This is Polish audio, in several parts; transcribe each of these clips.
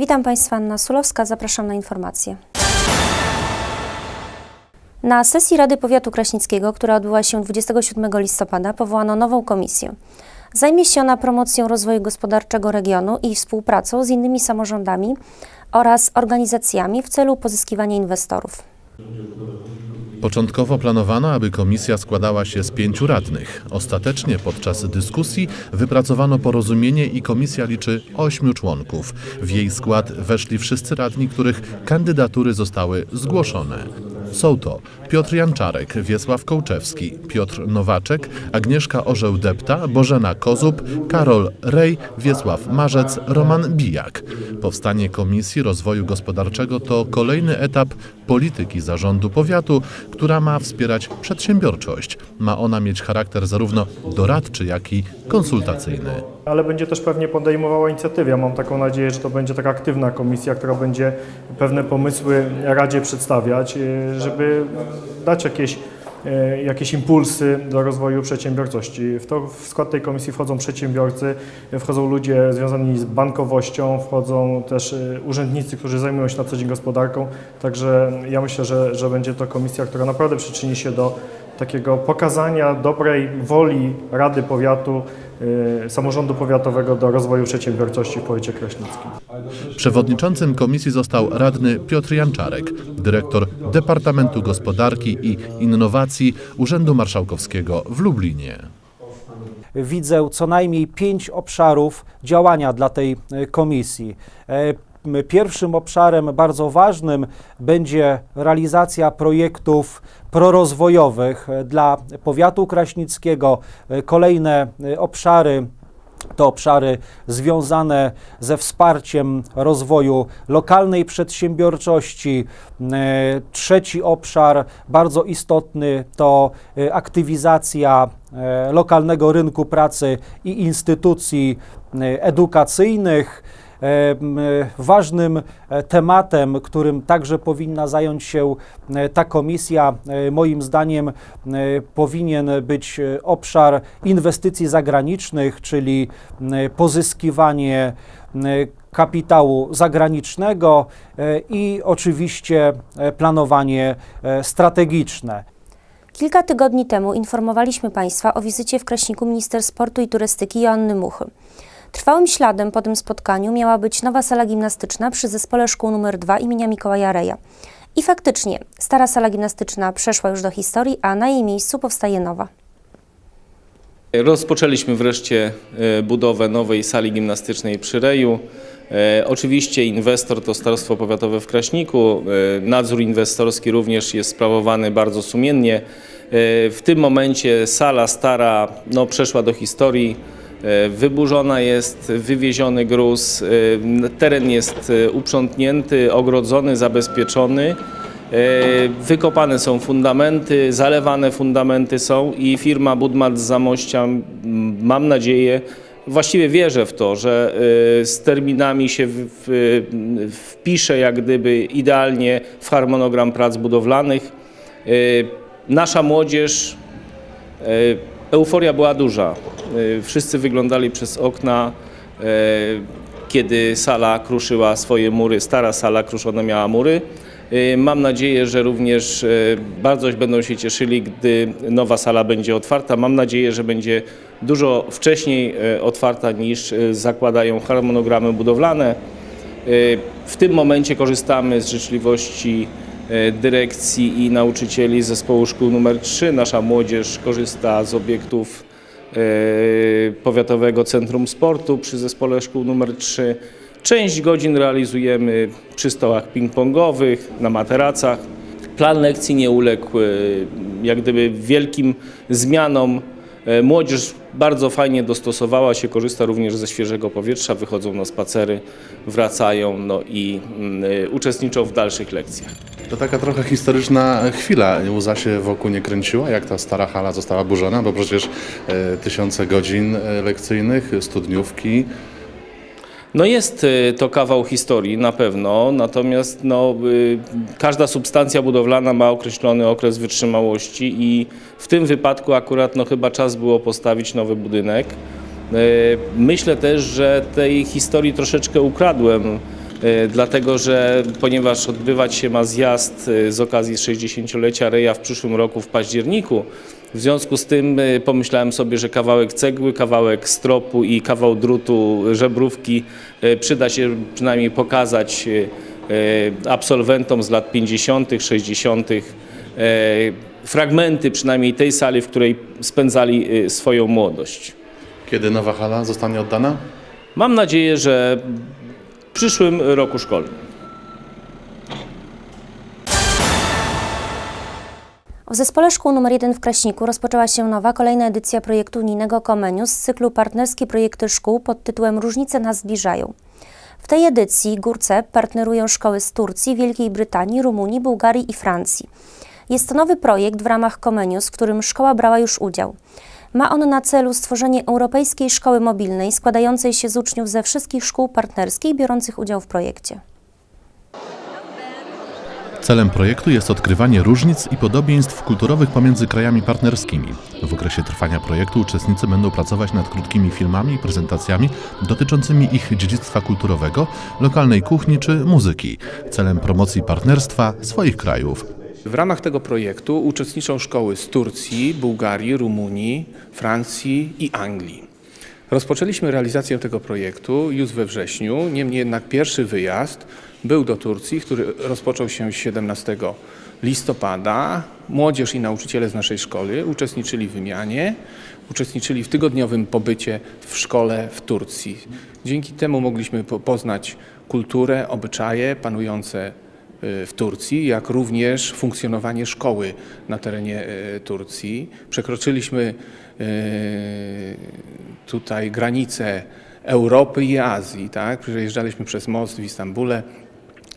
Witam Państwa, Anna Sulowska, zapraszam na informacje. Na sesji Rady Powiatu Kraśnickiego, która odbyła się 27 listopada, powołano nową komisję. Zajmie się ona promocją rozwoju gospodarczego regionu i współpracą z innymi samorządami oraz organizacjami w celu pozyskiwania inwestorów. Początkowo planowano, aby komisja składała się z pięciu radnych. Ostatecznie podczas dyskusji wypracowano porozumienie i komisja liczy ośmiu członków. W jej skład weszli wszyscy radni, których kandydatury zostały zgłoszone. Są to Piotr Janczarek, Wiesław Kołczewski, Piotr Nowaczek, Agnieszka Orzeł-Depta, Bożena Kozub, Karol Rej, Wiesław Marzec, Roman Bijak. Powstanie Komisji Rozwoju Gospodarczego to kolejny etap polityki zarządu powiatu, która ma wspierać przedsiębiorczość. Ma ona mieć charakter zarówno doradczy, jak i konsultacyjny. Ale będzie też pewnie podejmowała inicjatywy. Ja mam taką nadzieję, że to będzie taka aktywna komisja, która będzie pewne pomysły Radzie przedstawiać, y, żeby dać jakieś, y, jakieś impulsy do rozwoju przedsiębiorczości. W, to, w skład tej komisji wchodzą przedsiębiorcy, wchodzą ludzie związani z bankowością, wchodzą też y, urzędnicy, którzy zajmują się na co dzień gospodarką. Także ja myślę, że, że będzie to komisja, która naprawdę przyczyni się do takiego pokazania dobrej woli Rady Powiatu, samorządu powiatowego do rozwoju przedsiębiorczości w powiecie kraśnickim. Przewodniczącym komisji został radny Piotr Janczarek, dyrektor Departamentu Gospodarki i Innowacji Urzędu Marszałkowskiego w Lublinie. widzę co najmniej pięć obszarów działania dla tej e, komisji. Pierwszym obszarem bardzo ważnym będzie realizacja projektów prorozwojowych dla powiatu kraśnickiego. Kolejne e, obszary to obszary związane ze wsparciem rozwoju lokalnej przedsiębiorczości. E, Trzeci obszar, bardzo istotny, to e, aktywizacja lokalnego rynku pracy i instytucji edukacyjnych. E, Ważnym e, tematem, którym także powinna zająć się e, ta komisja, moim zdaniem powinien być obszar inwestycji zagranicznych, czyli pozyskiwanie kapitału zagranicznego i oczywiście planowanie strategiczne. Kilka tygodni temu informowaliśmy Państwa o wizycie w Kraśniku minister sportu i turystyki Joanny Muchy. Trwałym śladem po tym spotkaniu miała być nowa sala gimnastyczna przy zespole szkół nr 2 imienia Mikołaja Reja. I faktycznie, stara sala gimnastyczna przeszła już do historii, a na jej miejscu powstaje nowa. Rozpoczęliśmy wreszcie e, budowę nowej sali gimnastycznej przy Reju. E, Oczywiście inwestor to Starostwo Powiatowe w Kraśniku. E, Nadzór inwestorski również jest sprawowany bardzo sumiennie. W tym momencie sala stara no, przeszła do historii. E, Wyburzona jest, wywieziony gruz, e, teren jest e, uprzątnięty, ogrodzony, zabezpieczony. Wykopane są fundamenty, zalewane fundamenty są i firma Budmat z Zamościa, mam nadzieję, właściwie wierzę w to, że z terminami się wpisze jak gdyby idealnie w harmonogram prac budowlanych. Nasza młodzież, euforia była duża. E, Wszyscy wyglądali przez okna, e, kiedy sala kruszyła swoje mury, stara sala kruszona miała mury. E, Mam nadzieję, że również bardzo będą się cieszyli, gdy nowa sala będzie otwarta. Mam nadzieję, że będzie dużo wcześniej otwarta niż zakładają harmonogramy budowlane. W tym momencie korzystamy z życzliwości dyrekcji i nauczycieli zespołu szkół nr 3. Nasza młodzież korzysta z obiektów e, Powiatowego Centrum Sportu przy zespole szkół nr 3. Część godzin realizujemy przy stołach ping-pongowych, na materacach. Plan lekcji nie uległ e, jak gdyby wielkim zmianom. E, Młodzież bardzo fajnie dostosowała się, korzysta również ze świeżego powietrza, wychodzą na spacery, wracają no i mm, e, uczestniczą w dalszych lekcjach. To taka trochę historyczna chwila. Łza się wokół nie kręciła, jak ta stara hala została burzona, bo przecież e, tysiące godzin lekcyjnych, studniówki. No jest y, to kawał historii na pewno, natomiast no, y, każda substancja budowlana ma określony okres wytrzymałości i w tym wypadku akurat no, chyba czas było postawić nowy budynek. Y, Myślę też, że tej historii troszeczkę ukradłem dlatego że ponieważ odbywać się ma zjazd z okazji 60-lecia Reja w przyszłym roku w październiku, w związku z tym e, pomyślałem sobie, że kawałek cegły, kawałek stropu i kawał drutu żebrówki e, przyda się przynajmniej pokazać e, absolwentom z lat 50., 60., e, fragmenty przynajmniej tej sali, w której spędzali swoją młodość. Kiedy nowa hala zostanie oddana? Mam nadzieję, że w przyszłym roku szkolnym. W Zespole Szkół nr 1 w Kraśniku rozpoczęła się nowa, kolejna edycja projektu unijnego Comenius z cyklu Partnerskie Projekty Szkół pod tytułem Różnice nas zbliżają. W tej edycji Górce partnerują szkoły z Turcji, Wielkiej Brytanii, Rumunii, Bułgarii i Francji. Jest to nowy projekt w ramach Comenius, w którym szkoła brała już udział. Ma on na celu stworzenie europejskiej szkoły mobilnej składającej się z uczniów ze wszystkich szkół partnerskich biorących udział w projekcie. Celem projektu jest odkrywanie różnic i podobieństw kulturowych pomiędzy krajami partnerskimi. W okresie trwania projektu uczestnicy będą pracować nad krótkimi filmami i prezentacjami dotyczącymi ich dziedzictwa kulturowego, lokalnej kuchni czy muzyki, celem promocji partnerstwa swoich krajów. W ramach tego projektu uczestniczą szkoły z Turcji, Bułgarii, Rumunii, Francji i Anglii. Rozpoczęliśmy realizację tego projektu już we wrześniu, niemniej jednak pierwszy wyjazd był do Turcji, który rozpoczął się 17 listopada. Młodzież i nauczyciele z naszej szkoły uczestniczyli w wymianie, uczestniczyli w tygodniowym pobycie w szkole w Turcji. Dzięki temu mogliśmy po- poznać kulturę, obyczaje panujące y, w Turcji, jak również funkcjonowanie szkoły na terenie y, Turcji. Przekroczyliśmy tutaj granice Europy i Azji, tak? Przejeżdżaliśmy przez most w Istambule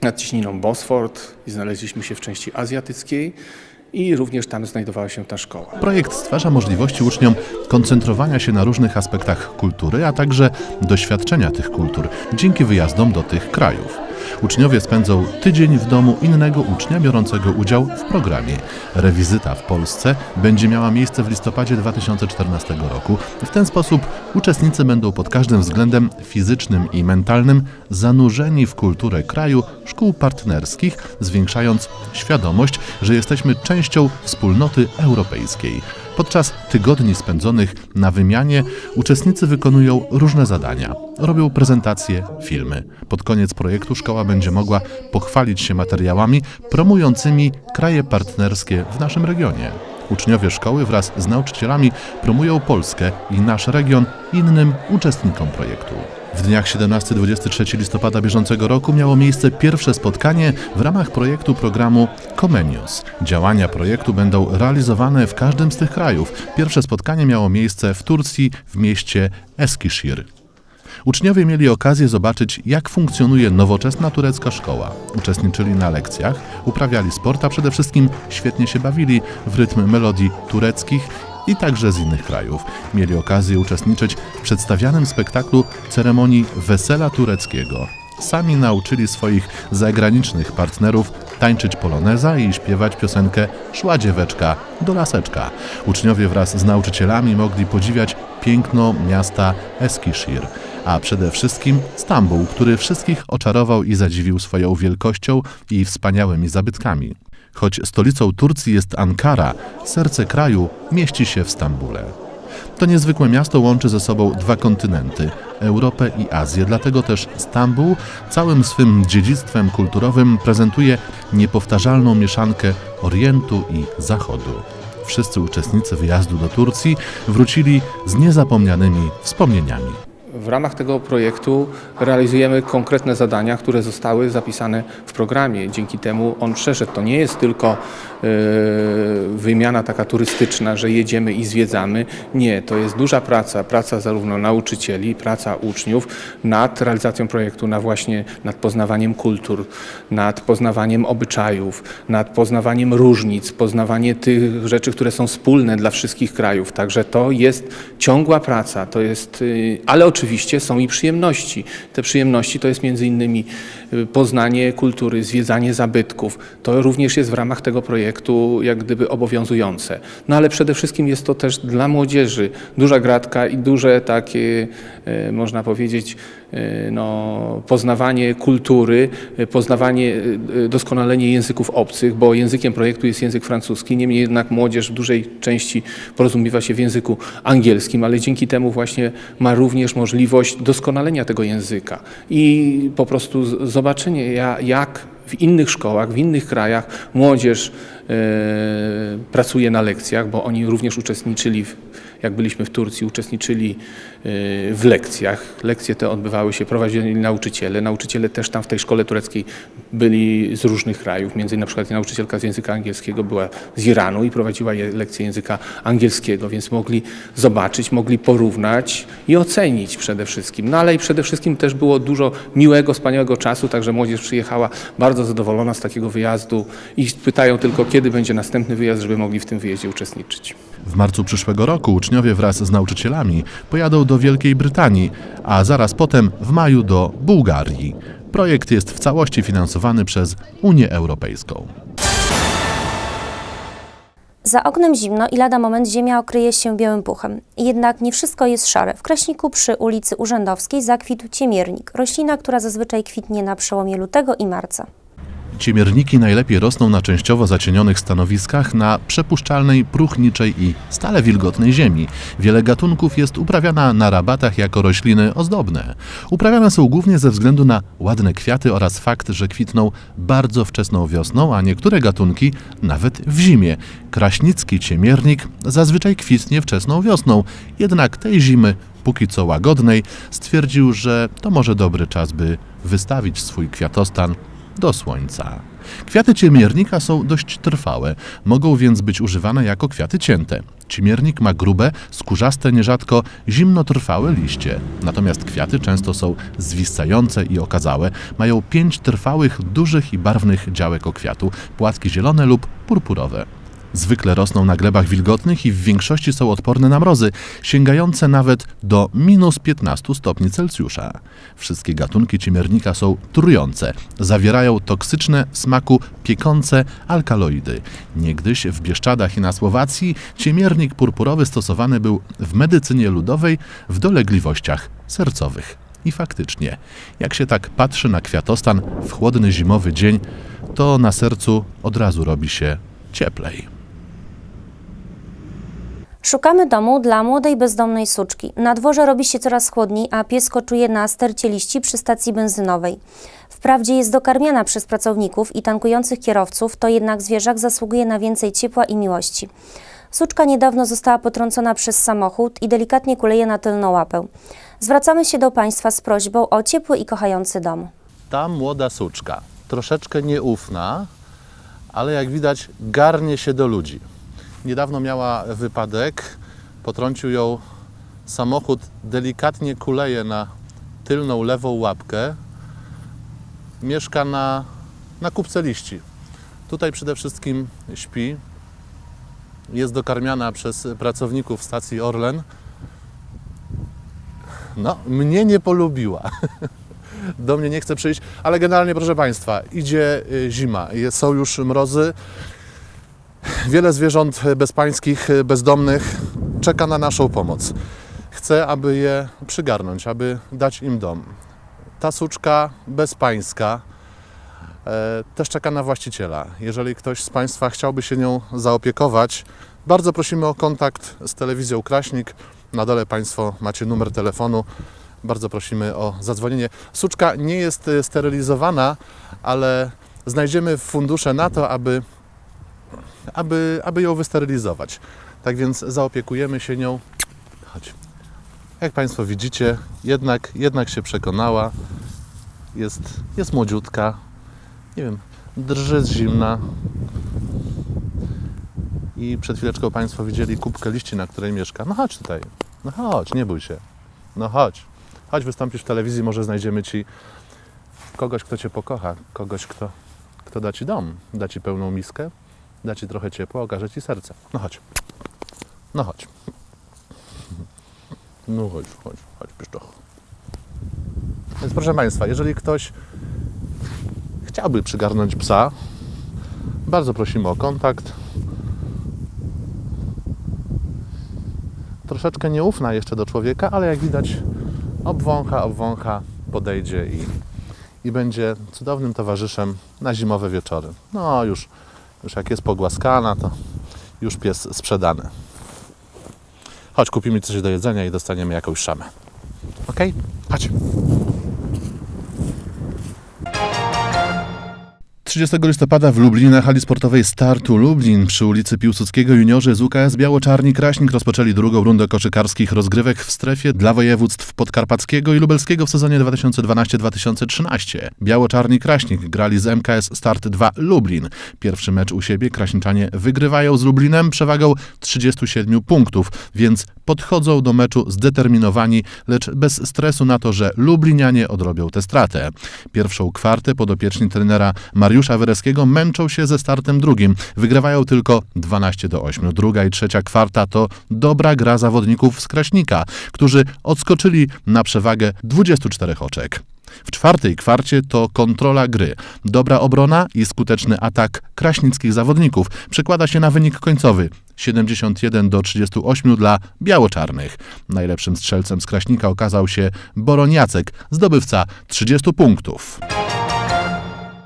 nad ciśniną Bosford i znaleźliśmy się w części azjatyckiej i również tam znajdowała się ta szkoła. Projekt stwarza możliwości uczniom koncentrowania się na różnych aspektach kultury, a także doświadczenia tych kultur dzięki wyjazdom do tych krajów. Uczniowie spędzą tydzień w domu innego ucznia biorącego udział w programie. Rewizyta w Polsce będzie miała miejsce w listopadzie 2014 roku. W ten sposób uczestnicy będą pod każdym względem fizycznym i mentalnym zanurzeni w kulturę kraju szkół partnerskich, zwiększając świadomość, że jesteśmy częścią wspólnoty europejskiej. Podczas tygodni spędzonych na wymianie uczestnicy wykonują różne zadania. Robią prezentacje, filmy. Pod koniec projektu szkoła będzie mogła pochwalić się materiałami promującymi kraje partnerskie w naszym regionie. Uczniowie szkoły wraz z nauczycielami promują Polskę i nasz region innym uczestnikom projektu. W dniach 17-23 listopada bieżącego roku miało miejsce pierwsze spotkanie w ramach projektu programu Comenius. Działania projektu będą realizowane w każdym z tych krajów. Pierwsze spotkanie miało miejsce w Turcji w mieście Eskişehir. Uczniowie mieli okazję zobaczyć, jak funkcjonuje nowoczesna turecka szkoła. Uczestniczyli na lekcjach, uprawiali sport, a przede wszystkim świetnie się bawili w rytm melodii tureckich i także z innych krajów. Mieli okazję uczestniczyć w przedstawianym spektaklu ceremonii wesela tureckiego. Sami nauczyli swoich zagranicznych partnerów tańczyć poloneza i śpiewać piosenkę Szła dzieweczka do laseczka. Uczniowie wraz z nauczycielami mogli podziwiać piękno miasta Eskişehir, a przede wszystkim Stambuł, który wszystkich oczarował i zadziwił swoją wielkością i wspaniałymi zabytkami. Choć stolicą Turcji jest Ankara, serce kraju mieści się w Stambule. To niezwykłe miasto łączy ze sobą dwa kontynenty Europę i Azję, dlatego też Stambuł całym swym dziedzictwem kulturowym prezentuje niepowtarzalną mieszankę Orientu i Zachodu. Wszyscy uczestnicy wyjazdu do Turcji wrócili z niezapomnianymi wspomnieniami. W ramach tego projektu realizujemy konkretne zadania, które zostały zapisane w programie. Dzięki temu on przeszedł. To nie jest tylko wymiana taka turystyczna, że jedziemy i zwiedzamy. Nie, to jest duża praca, praca zarówno nauczycieli, praca uczniów nad realizacją projektu, na właśnie nad poznawaniem kultur, nad poznawaniem obyczajów, nad poznawaniem różnic, poznawanie tych rzeczy, które są wspólne dla wszystkich krajów. Także to jest ciągła praca, to jest, y, ale oczywiście są i przyjemności. Te przyjemności to jest między innymi poznanie kultury, zwiedzanie zabytków. To również jest w ramach tego projektu jak gdyby obowiązujące. No ale przede wszystkim jest to też dla młodzieży duża gratka i duże takie, y, można powiedzieć, no, poznawanie kultury, y, poznawanie, y, y, doskonalenie języków obcych, bo językiem projektu jest język francuski, niemniej jednak młodzież w dużej części porozumiewa się w języku angielskim, ale dzięki temu właśnie ma również możliwość doskonalenia tego języka. I po prostu zobaczenie ja- jak w innych szkołach, w innych krajach młodzież pracuje na lekcjach, bo oni również uczestniczyli, w, jak byliśmy w Turcji, uczestniczyli e, w lekcjach. Lekcje te odbywały się, prowadzili nauczyciele. Nauczyciele też tam w tej szkole tureckiej byli z różnych krajów. Między na przykład nauczycielka z języka angielskiego była z Iranu i prowadziła je- lekcje języka angielskiego, więc mogli zobaczyć, mogli porównać i ocenić przede wszystkim. No ale i przede wszystkim też było dużo miłego, wspaniałego czasu, także młodzież przyjechała bardzo zadowolona z takiego wyjazdu i pytają tylko, kiedy będzie następny wyjazd, żeby mogli w tym wyjeździe uczestniczyć. W marcu przyszłego roku uczniowie wraz z nauczycielami pojadą do Wielkiej Brytanii, a zaraz potem w maju do Bułgarii. Projekt jest w całości finansowany przez Unię Europejską. Za oknem zimno i lada moment ziemia okryje się białym puchem. Jednak nie wszystko jest szare. W Kraśniku przy ulicy Urzędowskiej zakwitł ciemiernik, roślina, która zazwyczaj kwitnie na przełomie lutego i marca. Ciemierniki najlepiej rosną na częściowo zacienionych stanowiskach na przepuszczalnej, próchniczej i stale wilgotnej ziemi. Wiele gatunków jest uprawiana na rabatach jako rośliny ozdobne. Uprawiane są głównie ze względu na ładne kwiaty oraz fakt, że kwitną bardzo wczesną wiosną, a niektóre gatunki nawet w zimie. Kraśnicki ciemiernik zazwyczaj kwitnie wczesną wiosną, jednak tej zimy póki co łagodnej, stwierdził, że to może dobry czas, by wystawić swój kwiatostan do słońca. Kwiaty ciemiernika są dość trwałe, mogą więc być używane jako kwiaty cięte. Ciemiernik ma grube, skórzaste, nierzadko zimnotrwałe liście, natomiast kwiaty często są zwisające i okazałe, mają pięć trwałych, dużych i barwnych działek okwiatu, płatki zielone lub purpurowe. Zwykle rosną na glebach wilgotnych i w większości są odporne na mrozy, sięgające nawet do minus 15 stopni Celsjusza. Wszystkie gatunki ciemiernika są trujące, zawierają toksyczne, smaku piekące alkaloidy. Niegdyś w Bieszczadach i na Słowacji ciemiernik purpurowy stosowany był w medycynie ludowej w dolegliwościach sercowych. I faktycznie, jak się tak patrzy na kwiatostan w chłodny zimowy dzień, to na sercu od razu robi się cieplej. Szukamy domu dla młodej bezdomnej suczki. Na dworze robi się coraz chłodniej, a pies koczuje na stercie liści przy stacji benzynowej. Wprawdzie jest dokarmiana przez pracowników i tankujących kierowców, to jednak zwierzak zasługuje na więcej ciepła i miłości. Suczka niedawno została potrącona przez samochód i delikatnie kuleje na tylną łapę. Zwracamy się do Państwa z prośbą o ciepły i kochający dom. Ta młoda suczka, troszeczkę nieufna, ale jak widać garnie się do ludzi. Niedawno miała wypadek, potrącił ją samochód, delikatnie kuleje na tylną lewą łapkę. Mieszka na, na kupce liści. Tutaj przede wszystkim śpi. Jest dokarmiana przez pracowników stacji Orlen. No, mnie nie polubiła do mnie nie chce przyjść, ale generalnie, proszę Państwa, idzie y, zima, są już mrozy. Wiele zwierząt bezpańskich, bezdomnych czeka na naszą pomoc. Chcę, aby je przygarnąć, aby dać im dom. Ta suczka bezpańska e, też czeka na właściciela. Jeżeli ktoś z Państwa chciałby się nią zaopiekować, bardzo prosimy o kontakt z telewizją Kraśnik. Na dole Państwo macie numer telefonu. Bardzo prosimy o zadzwonienie. Suczka nie jest e, sterylizowana, ale znajdziemy fundusze na to, aby, aby, aby ją wysterylizować. Tak więc zaopiekujemy się nią. Chodź. Jak Państwo widzicie, jednak, jednak się przekonała. Jest, jest młodziutka. Nie wiem, drży z zimna. I przed chwileczką Państwo widzieli kubkę liści, na której mieszka. No chodź tutaj. No chodź, nie bój się. No chodź. Chodź wystąpisz w telewizji, może znajdziemy Ci kogoś, kto Cię pokocha, kogoś, kto, kto da Ci dom, da Ci pełną miskę, da Ci trochę ciepła, okaże Ci serce. No chodź. No chodź. No chodź, chodź, chodź, pieszczoch. Więc proszę Państwa, jeżeli ktoś chciałby przygarnąć psa, bardzo prosimy o kontakt. Troszeczkę nieufna jeszcze do człowieka, ale jak widać obwącha, obwącha podejdzie i, i będzie cudownym towarzyszem na zimowe wieczory. No już, już jak jest pogłaskana, to już pies sprzedany. Chodź, kupimy coś do jedzenia i dostaniemy jakąś szamę. Okej? Chodź. 30 listopada w Lublinie na hali sportowej Startu Lublin przy ulicy Piłsudskiego juniorzy z UKS Biało-Czarni Kraśnik rozpoczęli drugą rundę koszykarskich rozgrywek w strefie dla województw podkarpackiego i lubelskiego w sezonie 2012-2013. Biało-Czarni Kraśnik grali z MKS Start 2 Lublin. Pierwszy mecz u siebie Kraśniczanie wygrywają z Lublinem przewagą 37 punktów, więc podchodzą do meczu zdeterminowani, lecz bez stresu na to, że Lublinianie odrobią tę stratę. Pierwszą kwartę podopieczni trenera Mariusza Wereskiego męczą się ze startem drugim. Wygrywają tylko 12 do 8. Druga i trzecia kwarta to dobra gra zawodników z Kraśnika, którzy odskoczyli na przewagę 24 oczek. W czwartej kwarcie to kontrola gry. Dobra obrona i skuteczny atak kraśnickich zawodników przekłada się na wynik końcowy 71 do 38 dla biało-czarnych. Najlepszym strzelcem z Kraśnika okazał się Boroń Jacek, zdobywca 30 punktów.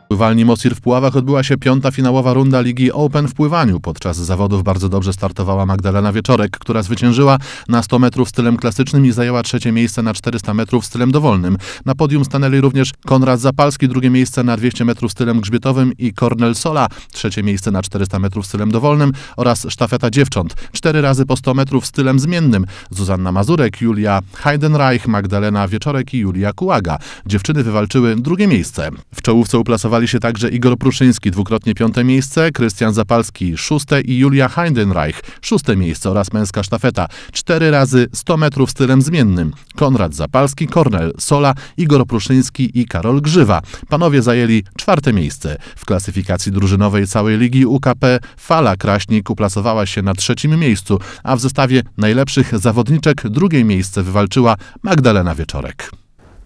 Pływalni Mosir w Puławach odbyła się piąta finałowa runda Ligi Open w pływaniu. Podczas zawodów bardzo dobrze startowała Magdalena Wieczorek, która zwyciężyła na 100 metrów stylem klasycznym i zajęła trzecie miejsce na 400 metrów stylem dowolnym. Na podium stanęli również Konrad Zapalski, drugie miejsce na 200 metrów stylem grzbietowym i Cornel Sola, trzecie miejsce na 400 metrów stylem dowolnym oraz sztafeta dziewcząt. Cztery razy po 100 metrów stylem zmiennym. Zuzanna Mazurek, Julia Heidenreich, Magdalena Wieczorek i Julia Kułaga. Dziewczyny wywalczyły drugie miejsce. W czołówce uplasowali się także Igor Pruszyński, dwukrotnie piąte miejsce, Krystian Zapalski szóste i Julia Heidenreich szóste miejsce oraz męska sztafeta. Cztery razy 100 metrów stylem zmiennym. Konrad Zapalski, Kornel Sola, Igor Pruszyński i Karol Grzywa. Panowie zajęli czwarte miejsce. W klasyfikacji drużynowej całej ligi UKP Fala Kraśnik uplasowała się na trzecim miejscu, a w zestawie najlepszych zawodniczek drugie miejsce wywalczyła Magdalena Wieczorek.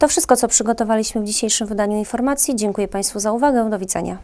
To wszystko, co przygotowaliśmy w dzisiejszym wydaniu informacji. Dziękuję Państwu za uwagę. Do widzenia.